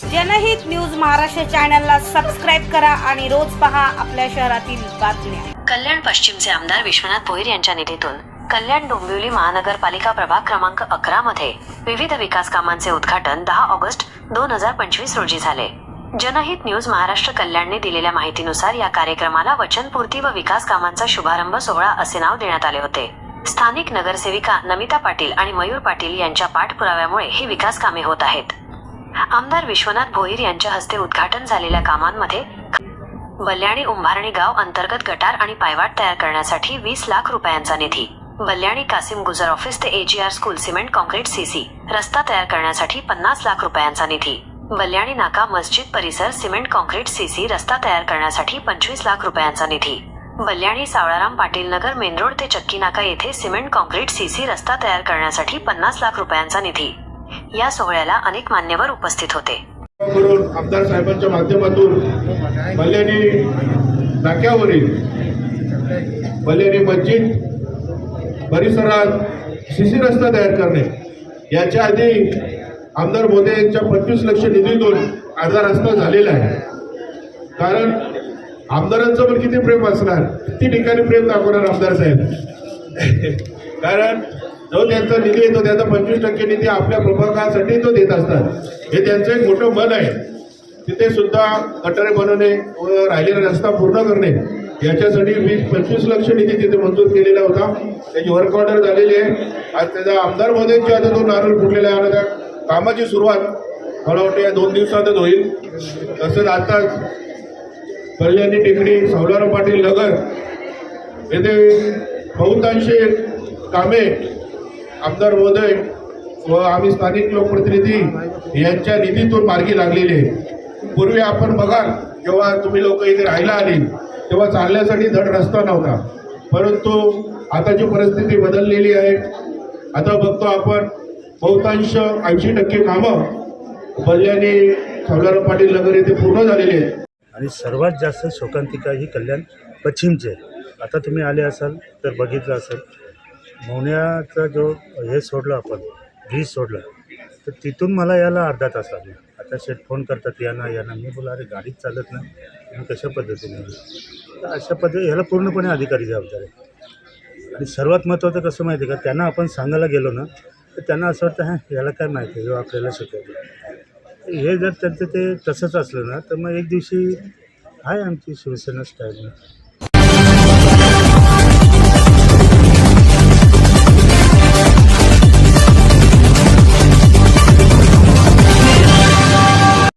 जनहित न्यूज महाराष्ट्र चॅनलला सबस्क्राईब करा आणि रोज पहा आपल्या शहरातील बातम्या. कल्याण पश्चिमचे आमदार विश्वनाथ भोईर यांच्या निधीतून कल्याण डोंबिवली महानगरपालिका प्रभाग क्रमांक अकरा मध्ये विविध विकास कामांचे उद्घाटन दहा ऑगस्ट दोन हजार पंचवीस रोजी झाले. जनहित न्यूज महाराष्ट्र कल्याणने दिलेल्या माहितीनुसार या कार्यक्रमाला वचनपूर्ती व विकास कामांचा शुभारंभ सोहळा असे नाव देण्यात आले होते. स्थानिक नगरसेविका नमिता पाटील आणि मयूर पाटील यांच्या पाठपुराव्यामुळे ही विकास कामे होत आहेत. आमदार विश्वनाथ भोईर यांच्या हस्ते उद्घाटन झालेल्या कामांमध्ये बल्याणी उंभारणी गाव अंतर्गत गटार आणि पायवाट तयार करण्यासाठी वीस लाख रुपयांचा निधी. बल्याणी कासिम गुजर ऑफिस ते AGR school cement concrete CC रस्ता तयार करण्यासाठी पन्नास लाख रुपयांचा निधी. बल्याणी नाका मस्जिद परिसर सिमेंट कॉन्क्रीट सीसी रस्ता तयार करण्यासाठी पंचवीस लाख रुपयांचा निधी. बल्याणी सावळाराम पाटील नगर मेन रोड ते चक्की नाका येथे सिमेंट कॉन्क्रीट सीसी रस्ता तयार करण्यासाठी पन्नास लाख रुपयांचा निधी. या सोहळ्याला अनेक मान्यवर उपस्थित होते. करून आमदार साहेबांच्या माध्यमातून बल्याणी नाक्यावरील बल्याणी मस्जिद परिसरात सीसी रस्ता तयार करणे याच्या आधी आमदार मोदे यांच्या पंचवीस लक्ष निधीतून अर्धा रस्ता झालेला आहे. कारण आमदारांचं पण किती प्रेम असणार किती ठिकाणी प्रेम दाखवणार आमदार साहेब? कारण जो त्यांचा निधी येतो त्याचा पंचवीस टक्के निधी आपल्या प्रभागासाठी तो देत असतात. हे त्यांचं एक मोठं मन आहे. तिथे सुद्धा गटारे बनवणे व राहिलेला रस्ता पूर्ण करणे याच्यासाठी वीस पंचवीस लक्ष निधी तिथे मंजूर केलेला होता. त्याची वर्क ऑर्डर झालेली आहे. आज त्याचा आमदार महोदयांची आता तो नारळ फुटलेला आहे. आणि त्या कामाची सुरुवात मला वाटतं या दोन दिवसातच होईल. तसंच आताच कल्याणी टेकडी सावलाराव पाटील नगर येथे बहुतांशी कामे आमदार महोदय व आम्ही स्थानिक लोकप्रतिनिधी यांच्या निधीतून मार्गी लागलेली आहे. पूर्वी आपण बघाल जेव्हा तुम्ही लोक इथे राहायला आली तेव्हा चालण्यासाठी धड रस्ता नव्हता. परंतु आताची परिस्थिती बदललेली आहे आता बघतो आपण बहुतांश ऐंशी टक्के कामं बल्ल्याने सौलाराम पाटील नगर येथे पूर्ण झालेली आहेत. आणि सर्वात जास्त शोकांतिका ही कल्याण पश्चिमची. आहे आता तुम्ही आले असाल तर बघितलं असेल. मोन्याचा जो हे सोडलं आपण ब्रिज सोडला तर तिथून मला यायला अर्धा तास लागला. आता शेट फोन करतात यांना यांना मी बोला अरे गाडीच चालत नाही. मी कशा पद्धतीने तर अशा पद्धती ह्याला पूर्णपणे अधिकारी जबाबदार आहे आणि सर्वात महत्त्वाचं कसं माहिती आहे का? त्यांना आपण सांगायला गेलो ना तर त्यांना असं वाटतं हां याला काय माहिती आहे? हे आपल्याला शिकवतो. हे जर त्यांचं ते तसंच असलं ना तर मग एक दिवशी आहे आमची शिवसेना स्टाईल.